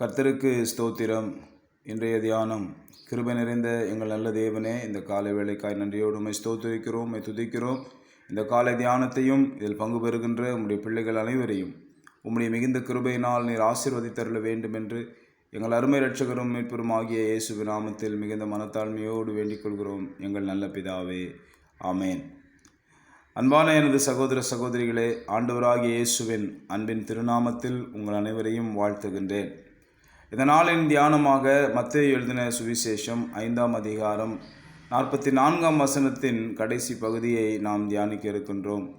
கர்த்தருக்கு ஸ்தோத்திரம். இன்றைய தியானம் கிருபை நிறைந்த எங்கள் நல்ல தேவனே இந்த காலை வேலைக்காய் நன்றியோடு உம்மை ஸ்தோத்திரிக்கிறோம் துதிக்கிறோம். இந்த காலை தியானத்தையும் இதில் பங்கு பெறுகின்ற உம்முடைய பிள்ளைகள் அனைவரையும் உம்முடைய மிகுந்த கிருபையினால் நீர் ஆசீர்வதித்தருள வேண்டும் என்று எங்கள் அருமை ரட்சகரும் மீட்பெரும் ஆகிய இயேசு நாமத்தில் மிகுந்த மனத்தாழ்மையோடு வேண்டிக் கொள்கிறோம். எங்கள் நல்ல பிதாவே ஆமேன். அன்பான எனது சகோதர சகோதரிகளே ஆண்டவராகிய இயேசுவின் அன்பின் திருநாமத்தில் உங்கள் அனைவரையும் வாழ்த்துகின்றேன். இதனாலின் தியானமாக மத்திய எழுதின சுவிசேஷம் ஐந்தாம் அதிகாரம் நாற்பத்தி நான்காம் வசனத்தின் கடைசி பகுதியை நாம் தியானிக்க இருக்கின்றோம்.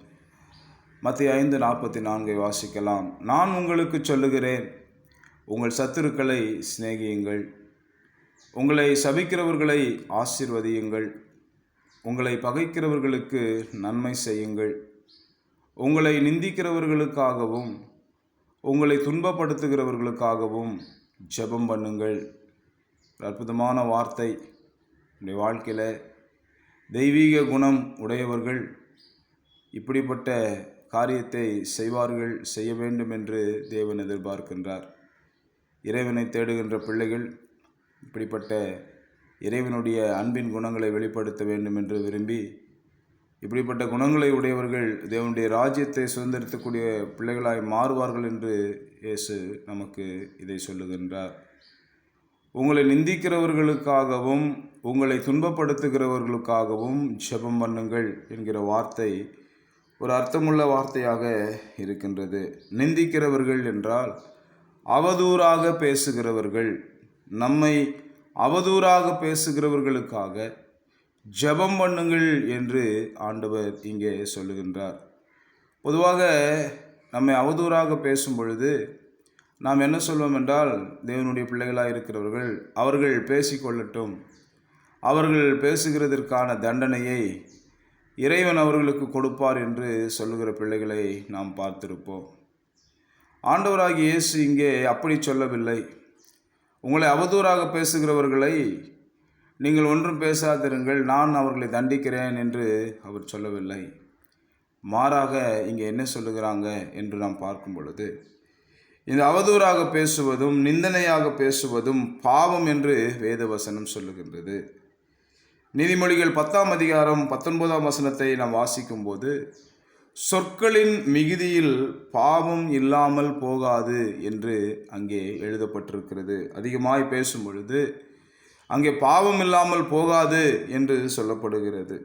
மத்திய ஐந்து நாற்பத்தி நான்கை வாசிக்கலாம். நான் உங்களுக்கு சொல்லுகிறேன் உங்கள் சத்துருக்களை சிநேகியுங்கள். உங்களை சபிக்கிறவர்களை ஆசிர்வதியுங்கள். உங்களை பகைக்கிறவர்களுக்கு நன்மை செய்யுங்கள். உங்களை நிந்திக்கிறவர்களுக்காகவும் உங்களை துன்பப்படுத்துகிறவர்களுக்காகவும் ஜெபம் பண்ணுங்கள். அற்புதமான வார்த்தை என்னுடைய வாழ்க்கையில். தெய்வீக குணம் உடையவர்கள் இப்படிப்பட்ட காரியத்தை செய்வார்கள் செய்ய வேண்டும் என்று தேவன் எதிர்பார்க்கின்றார். இறைவனை தேடுகின்ற பிள்ளைகள் இப்படிப்பட்ட இறைவனுடைய அன்பின் குணங்களை வெளிப்படுத்த வேண்டும் என்று விரும்பி இப்படிப்பட்ட குணங்களை உடையவர்கள் தேவனுடைய ராஜ்யத்தை சுதந்திரத்துக்கூடிய பிள்ளைகளாய் மாறுவார்கள் என்று இயேசு நமக்கு இதை சொல்லுகின்றார். உங்களை நிந்திக்கிறவர்களுக்காகவும் உங்களை துன்பப்படுத்துகிறவர்களுக்காகவும் ஜெபம் பண்ணுங்கள் என்கிற வார்த்தை ஒரு அர்த்தமுள்ள வார்த்தையாக இருக்கின்றது. நிந்திக்கிறவர்கள் என்றால் அவதூறாக பேசுகிறவர்கள் நம்மை அவதூறாக பேசுகிறவர்களுக்காக ஜெபம் பண்ணுங்கள் என்று ஆண்டவர் இங்கே சொல்லுகின்றார். பொதுவாக நம்மை அவதூறாக பேசும் பொழுது நாம் என்ன சொல்வோம் என்றால் தேவனுடைய பிள்ளைகளாக இருக்கிறவர்கள் அவர்கள் பேசிக்கொள்ளட்டும் அவர்கள் பேசுகிறதற்கான தண்டனையை இறைவன் அவர்களுக்கு கொடுப்பார் என்று சொல்லுகிற பிள்ளைகளை நாம் பார்த்திருப்போம். ஆண்டவராகிய இயேசு இங்கே அப்படி சொல்லவில்லை. உங்களை அவதூறாக பேசுகிறவர்களை நீங்கள் ஒன்றும் பேசாதிருங்கள் நான் அவர்களை தண்டிக்கிறேன் என்று அவர் சொல்லவில்லை. மாறாக இங்கே என்ன சொல்லுகிறாங்க என்று நாம் பார்க்கும் பொழுது இந்த அவதூறாக பேசுவதும் நிந்தனையாக பேசுவதும் பாவம் என்று வேதவசனம் சொல்லுகின்றது. நீதிமொழிகள் பத்தாம் அதிகாரம் பத்தொன்பதாம் வசனத்தை நாம் வாசிக்கும்போது சொற்களின் மிகுதியில் பாவம் இல்லாமல் போகாது என்று அங்கே எழுதப்பட்டிருக்கிறது. அதிகமாய் பேசும் பொழுது அங்கே பாவம் இல்லாமல் போகாது என்று சொல்லப்படுகிறது.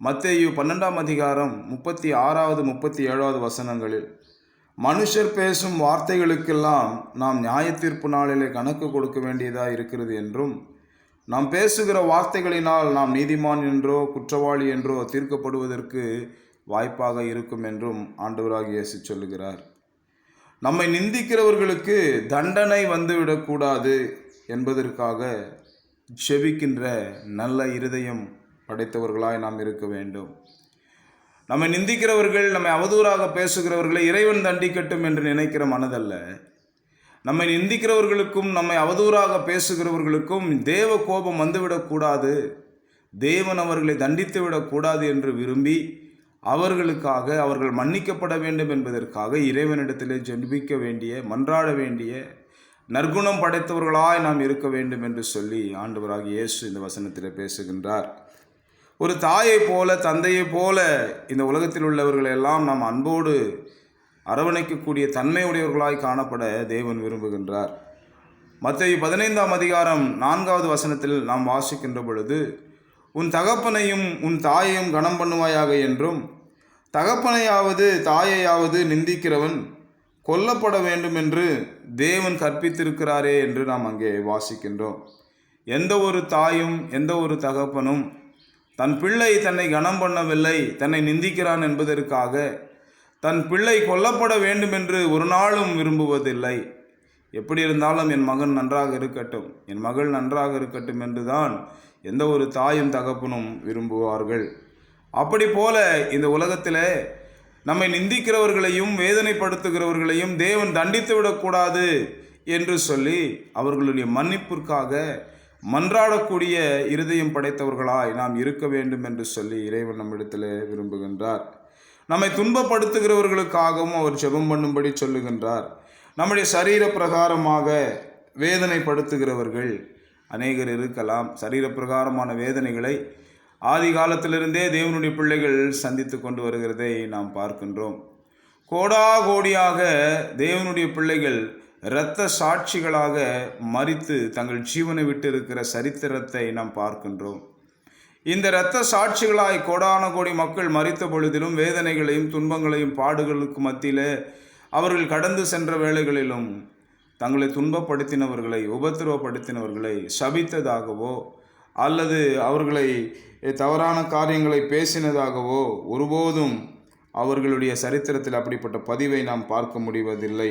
மத்தேயு பன்னெண்டாம் அதிகாரம் முப்பத்தி ஆறாவது முப்பத்தி ஏழாவது வசனங்களில் மனுஷர் பேசும் வார்த்தைகளுக்கெல்லாம் நாம் நியாயத்தீர்ப்பு நாளிலே கணக்கு கொடுக்க வேண்டியதாக இருக்கிறது என்றும் நாம் பேசுகிற வார்த்தைகளினால் நாம் நீதிமான் என்றோ குற்றவாளி என்றோ தீர்க்கப்படுவதற்கு வாய்ப்பாக இருக்கும் என்றும் ஆண்டவராக இயேசு சொல்லுகிறார். நம்மை நிந்திக்கிறவர்களுக்கு தண்டனை வந்துவிடக்கூடாது என்பதற்காக ஜெபிக்கின்ற நல்ல இருதயம் படைத்தவர்களாய் நாம் இருக்க வேண்டும். நம்மை நிந்திக்கிறவர்கள் நம்மை அவதூறாக பேசுகிறவர்களை இறைவன் தண்டிக்கட்டும் என்று நினைக்கிற மனதல்ல. நம்மை நிந்திக்கிறவர்களுக்கும் நம்மை அவதூறாக பேசுகிறவர்களுக்கும் தேவ கோபம் வந்துவிடக்கூடாது தேவன் அவர்களை தண்டித்து விடக்கூடாது என்று விரும்பி அவர்களுக்காக அவர்கள் மன்னிக்கப்பட வேண்டும் என்பதற்காக இறைவனிடத்திலே ஜெபிக்க வேண்டிய மன்றாட வேண்டிய நற்குணம் படைத்தவர்களாய் நாம் இருக்க வேண்டும் என்று சொல்லி ஆண்டவராக இயேசு இந்த வசனத்தில் பேசுகின்றார். ஒரு தாயை போல தந்தையை போல இந்த உலகத்தில் உள்ளவர்களை எல்லாம் நாம் அன்போடு அரவணைக்கக்கூடிய தன்மையுடையவர்களாய் காணப்பட தேவன் விரும்புகின்றார். மற்ற பதினைந்தாம் அதிகாரம் நான்காவது வசனத்தில் நாம் வாசிக்கின்ற பொழுது உன் தகப்பனையும் உன் தாயையும் கனம் பண்ணுவாயாக என்றும் தகப்பனையாவது தாயையாவது நிந்திக்கிறவன் கொல்லப்பட வேண்டும் என்று தேவன் கற்பித்திருக்கிறாரே என்று நாம் அங்கே வாசிக்கின்றோம். எந்த ஒரு தாயும் எந்த ஒரு தகப்பனும் தன் பிள்ளை தன்னை கனம் பண்ணவில்லை தன்னை நிந்திக்கிறான் என்பதற்காக தன் பிள்ளை கொல்லப்பட வேண்டும் என்று ஒரு நாளும் விரும்புவதில்லை. எப்படி இருந்தாலும் என் மகன் நன்றாக இருக்கட்டும் என் மகள் நன்றாக இருக்கட்டும் என்றுதான் எந்த ஒரு தாயும் தகப்பனும் விரும்புவார்கள். அப்படி போல இந்த உலகத்திலே நம்மை நிந்திக்கிறவர்களையும் வேதனைப்படுத்துகிறவர்களையும் தேவன் தண்டித்து விடக்கூடாது என்று சொல்லி அவர்களுடைய மன்னிப்பிற்காக மன்றாடக்கூடிய இருதயம் படைத்தவர்களாய் நாம் இருக்க வேண்டும் என்று சொல்லி இறைவன் நம்மிடத்தில் விரும்புகின்றார். நம்மை துன்பப்படுத்துகிறவர்களுக்காகவும் அவர் ஜெபம் பண்ணும்படி சொல்லுகின்றார். நம்முடைய சரீர பிரகாரமாக வேதனைப்படுத்துகிறவர்கள் அநேகர் இருக்கலாம். சரீர பிரகாரமான வேதனைகளை ஆதி காலத்திலிருந்தே தேவனுடைய பிள்ளைகள் சந்தித்து கொண்டு வருகிறதை நாம் பார்க்கின்றோம். கோடா கோடியாக தேவனுடைய பிள்ளைகள் இரத்த சாட்சிகளாக மறித்து தங்கள் ஜீவனை விட்டு இருக்கிற சரித்திரத்தை நாம் பார்க்கின்றோம். இந்த இரத்த சாட்சிகளாய் கோடான கோடி மக்கள் மறித்த பொழுதிலும் வேதனைகளையும் துன்பங்களையும் பாடுகளுக்கு மத்தியிலே அவர்கள் கடந்து சென்ற வேளைகளிலும் தங்களை துன்பப்படுத்தினவர்களை உபத்திரவப்படுத்தினவர்களை சபித்ததாகவோ அல்லது அவர்களை தவறான காரியங்களை பேசினதாகவோ ஒருபோதும் அவர்களுடைய சரித்திரத்தில் அப்படிப்பட்ட பதிவை நாம் பார்க்க முடிவதில்லை.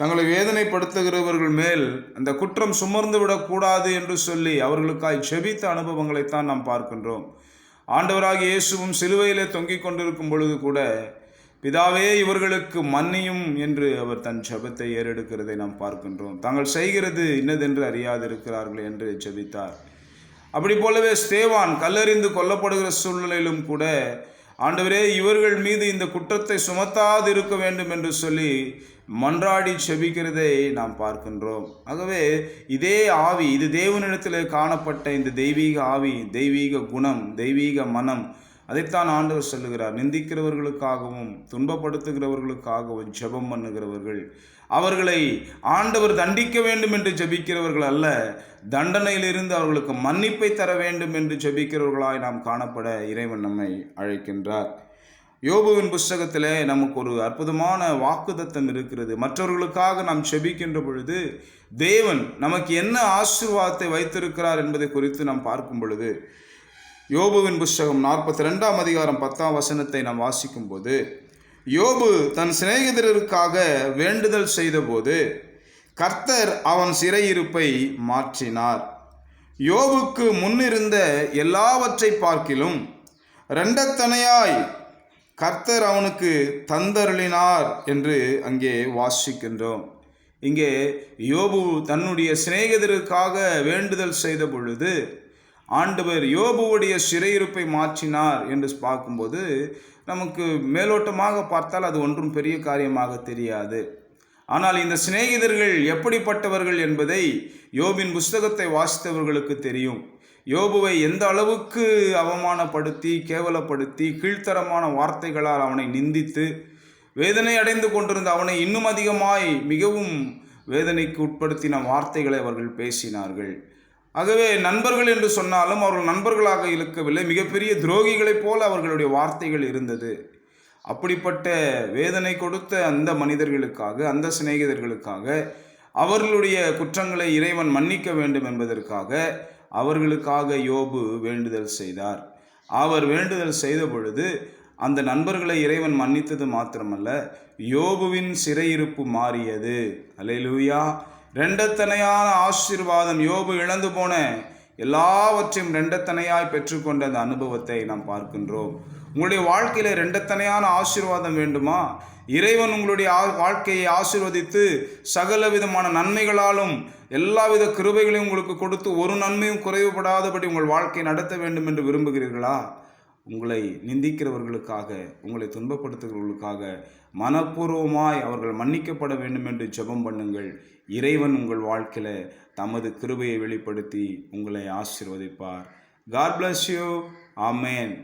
தங்களை வேதனைப்படுத்துகிறவர்கள் மேல் அந்த குற்றம் சுமர்ந்து விடக்கூடாது என்று சொல்லி அவர்களுக்காய் செபித்த அனுபவங்களைத்தான் நாம் பார்க்கின்றோம். ஆண்டவராக இயேசுவும் சிலுவையிலே தொங்கிக் கொண்டிருக்கும் பொழுது கூட பிதாவே இவர்களுக்கு மன்னியும் என்று அவர் தன் செபத்தை ஏறெடுக்கிறதை நாம் பார்க்கின்றோம். தாங்கள் செய்கிறது இன்னதென்று அறியாதிருக்கிறார்கள் என்று ஜெபித்தார் அப்படி போலவே ஸ்தேவான் கல்லறிந்து கொல்லப்படுகிற சூழ்நிலையிலும் கூட ஆண்டவரே இவர்கள் மீது இந்த குற்றத்தை சுமத்தாது இருக்க வேண்டும் என்று சொல்லி மன்றாடி செபிக்கிறதை நாம் பார்க்கின்றோம். ஆகவே இதே ஆவி இது தேவனிடத்தில் காணப்பட்ட இந்த தெய்வீக ஆவி தெய்வீக குணம் தெய்வீக மனம் அதைத்தான் ஆண்டவர் சொல்லுகிறார். நிந்திக்கிறவர்களுக்காகவும் துன்பப்படுத்துகிறவர்களுக்காகவும் ஜெபம் பண்ணுகிறவர்கள். அவர்களை ஆண்டவர் தண்டிக்க வேண்டும் என்று ஜெபிக்கிறவர்கள் அல்ல தண்டனையிலிருந்து அவர்களுக்கு மன்னிப்பை தர வேண்டும் என்று ஜபிக்கிறவர்களாய் நாம் காணப்பட இறைவன் நம்மை அழைக்கின்றார். யோபுவின் புஸ்தகத்திலே நமக்கு ஒரு அற்புதமான வாக்குதத்தம் இருக்கிறது. மற்றவர்களுக்காக நாம் செபிக்கின்ற பொழுது தேவன் நமக்கு என்ன ஆசீர்வாதத்தை வைத்திருக்கிறார் என்பதை குறித்து நாம் பார்க்கும் பொழுது யோபுவின் புஸ்தகம் நாற்பத்தி ரெண்டாம் அதிகாரம் பத்தாம் வசனத்தை நாம் வாசிக்கும்போது யோபு தன் சிநேகிதருக்காக வேண்டுதல் செய்தபோது கர்த்தர் அவன் சிறையிருப்பை மாற்றினார். யோபுக்கு முன்னிருந்த எல்லாவற்றை பார்க்கிலும் ரெண்டத்தனையாய் கர்த்தர் அவனுக்கு தந்தருளினார் என்று அங்கே வாசிக்கின்றோம். இங்கே யோபு தன்னுடைய சிநேகிதருக்காக வேண்டுதல் செய்த பொழுது ஆண்டவர் யோபுவுடைய சிறையிருப்பை மாற்றினார் என்று பார்க்கும்போது நமக்கு மேலோட்டமாக பார்த்தால் அது ஒன்றும் பெரிய காரியமாக தெரியாது. ஆனால் இந்த சிநேகிதர்கள் எப்படிப்பட்டவர்கள் என்பதை யோபின் புஸ்தகத்தை வாசித்தவர்களுக்கு தெரியும். யோபுவை எந்த அளவுக்கு அவமானப்படுத்தி கேவலப்படுத்தி கீழ்த்தரமான வார்த்தைகளால் அவனை நிந்தித்து வேதனை அடைந்து கொண்டிருந்த அவனை இன்னும் அதிகமாய் மிகவும் வேதனைக்கு உட்படுத்தின வார்த்தைகளை அவர்கள் பேசினார்கள். ஆகவே நண்பர்கள் என்று சொன்னாலும் அவர்கள் நண்பர்களாக இருக்கவில்லை மிகப்பெரிய துரோகிகளைப் போல அவர்களுடைய வார்த்தைகள் இருந்தது. அப்படிப்பட்ட வேதனை கொடுத்த அந்த மனிதர்களுக்காக அந்த சிநேகிதர்களுக்காக அவர்களுடைய குற்றங்களை இறைவன் மன்னிக்க வேண்டும் என்பதற்காக அவர்களுக்காக யோபு வேண்டுதல் செய்தார். அவர் வேண்டுதல் செய்த பொழுது அந்த நண்பர்களை இறைவன் மன்னித்தது மாத்திரமல்ல யோபுவின் சிறையிருப்பு மாறியது. அலையிலூயா ரெண்டத்தனையான ஆசீர்வாதம் யோபு இழந்து போன எல்லாவற்றையும் ரெண்டத்தனையாய் பெற்றுக்கொண்ட அந்த அனுபவத்தை நாம் பார்க்கின்றோம். உங்களுடைய வாழ்க்கையில ரெண்டத்தனையான ஆசீர்வாதம் வேண்டுமா? இறைவன் உங்களுடைய வாழ்க்கையை ஆசீர்வதித்து சகல விதமான நன்மைகளாலும் எல்லாவித கிருபைகளையும் உங்களுக்கு கொடுத்து ஒரு நன்மையும் குறைவுபடாதபடி உங்கள் வாழ்க்கையை நடத்த வேண்டும் என்று விரும்புகிறீர்களா? உங்களை நிந்திக்கிறவர்களுக்காக உங்களை துன்பப்படுத்துகிறவர்களுக்காக மனப்பூர்வமாய் அவர்கள் மன்னிக்கப்பட வேண்டும் என்று ஜெபம் பண்ணுங்கள். இறைவன் உங்கள் வாழ்க்கையில் தமது கிருபையை வெளிப்படுத்தி உங்களை ஆசீர்வதிப்பார். God bless you amen